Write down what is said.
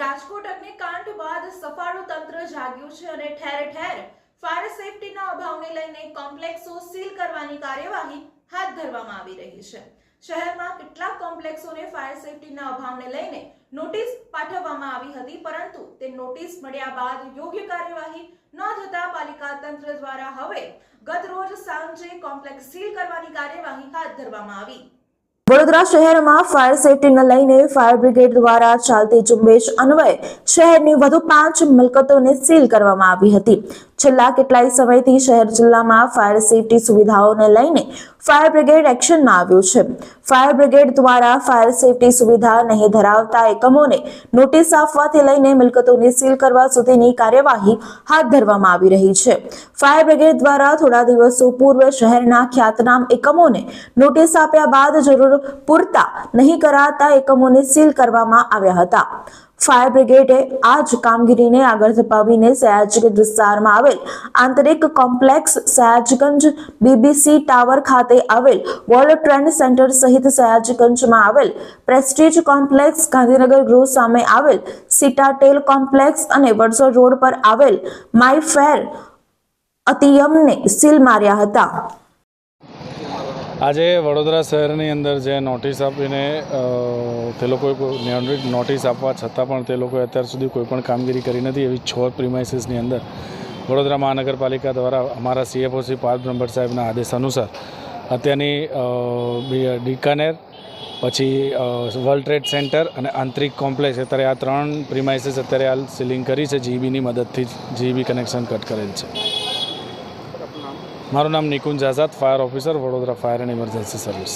રાજકોટ અગ્નિકાંડ બાદ સફાળું તંત્ર જાગ્યું છે અને ઠેર ઠેર ફાયર સેફટીના અભાવને લઈને કોમ્પ્લેક્સો સીલ કરવાની કાર્યવાહી હાથ ધરવામાં આવી રહી છે. શહેરમાં કેટલાક કોમ્પ્લેક્સોને ફાયર સેફટીના અભાવને લઈને નોટિસ પાઠવવામાં આવી હતી, પરંતુ તે નોટિસ મળ્યા બાદ યોગ્ય કાર્યવાહી ન થતા પાલિકા તંત્ર દ્વારા હવે ગત રોજ સાંજે કોમ્પ્લેક્સ સીલ કરવાની કાર્યવાહી હાથ ધરવામાં આવી. વડોદરા શહેરમાં ફાયર સેફટીને લઈને ફાયર બ્રિગેડ દ્વારા ચાલતી ઝુંબેશ અન્વયે શહેરની વધુ પાંચ મિલકતોને સીલ કરવામાં આવી હતી. છેલ્લા કેટલાય સમયથી શહેર જિલ્લામાં ફાયર સેફટી સુવિધાઓને લઈને ફાયર બ્રિગેડ એક્શનમાં આવ્યું છે. ફાયર બ્રિગેડ દ્વારા ફાયર સેફટી સુવિધા નહીં ધરાવતા એકમોને નોટિસ આપવાથી લઈને મિલકતોને સીલ કરવા સુધીની કાર્યવાહી હાથ ધરવામાં આવી રહી છે. ફાયર બ્રિગેડ દ્વારા થોડા દિવસો પૂર્વે શહેરના ખ્યાતનામ એકમોને નોટિસ આપ્યા બાદ જરૂર પૂરતા નહીં કરાતા એકમોને સીલ કરવામાં આવ્યા હતા. ફાયર બ્રિગેડે આ જ કામગીરીને આગળ ધપાવીને સયાજગંજ વિસ્તારમાં આવેલ આંતરિક કોમ્પ્લેક્સ સયાજગંજ બીબીસી ટાવર ખાતે આવેલ વર્લ્ડ ટ્રેન્ડ સેન્ટર સહિત સયાજગંજમાં આવેલ પ્રેસ્ટીજ કોમ્પ્લેક્સ, ગાંધીનગર ગૃહ સામે આવેલ સિટાટેલ કોમ્પ્લેક્સ અને વડસર રોડ પર આવેલ માય ફેર અતિયમને સીલ માર્યા હતા. આજે વડોદરા શહેરની અંદર જે નોટિસ આપીને તે લોકોએ નોટિસ આપવા છતાં પણ તે લોકોએ અત્યાર સુધી કોઈ પણ કામગીરી કરી નથી એવી છ પ્રિમાઇસીસની અંદર. વડોદરા મહાનગરપાલિકા દ્વારા અમારા સીએફઓ શ્રી પાર્થ બ્રહ્મભટ્ટ સાહેબના આદેશ અનુસાર અત્યારની બીકાનેર પછી વર્લ્ડ ટ્રેડ સેન્ટર અને આંતરિક કોમ્પ્લેક્સ અત્યારે આ ત્રણ પ્રિમાઇસીસ અત્યારે હાલ સીલિંગ કરી છે. જીબીની મદદથી જીબી કનેક્શન કટ કરેલ છે. મારું નામ Nikunj Azad fire officer Vadodara fire and emergency service